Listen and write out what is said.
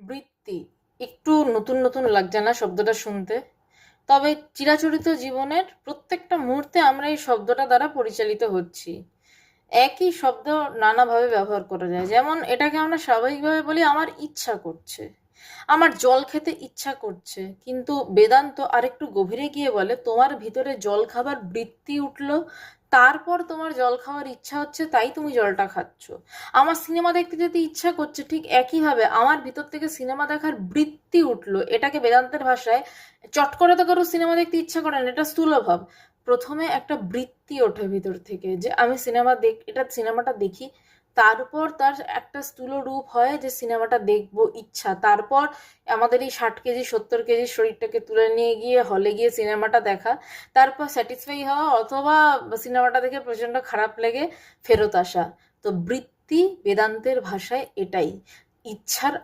বৃত্তি একটু নতুন নতুন লাগছে না শব্দটা শুনতে। তবে চিরাচরিত জীবনের প্রত্যেকটা মুহূর্তে আমরা এই শব্দটা দ্বারা পরিচালিত হচ্ছি। একই শব্দ নানাভাবে ব্যবহার করা যায়। যেমন এটাকে আমরা স্বাভাবিকভাবে বলি, আমার ইচ্ছা করছে। আমার জল খেতে ইচ্ছা করছে, কিন্তু বেদান্ত আরেকটু গভীরে গিয়ে বলে, তোমার ভিতরে জল খাবার বৃত্তি উঠল, তারপর তোমার জল খাওয়ার ইচ্ছা হচ্ছে, তাই তুমি জলটা খাচ্ছ। আমার সিনেমা দেখতে যেতে ইচ্ছা করছে, ঠিক একইভাবে আমার ভিতর থেকে সিনেমা দেখার বৃত্তি উঠল। এটাকে বেদান্তের ভাষায় চট করে তো কারও সিনেমা দেখতে ইচ্ছা করে না, এটা স্থূলভাব। প্রথমে একটা বৃত্তি ওঠে ভিতর থেকে যে আমি সিনেমা দেখ, এটা সিনেমাটা দেখি, তারপর তার একটা স্থূল রূপ হয় যে সিনেমাটা দেখব ইচ্ছা। তারপর আমাদের এই ষাট কেজি, সত্তর কেজি শরীরটাকে তুলে নিয়ে গিয়ে হলে গিয়ে সিনেমাটা দেখা। তারপর স্যাটিসফাই হওয়া অথবা সিনেমাটা দেখে প্রচণ্ড খারাপ লেগে ফেরত আসা। তো বৃত্তি বেদান্তের ভাষায় এটাই। ইচ্ছার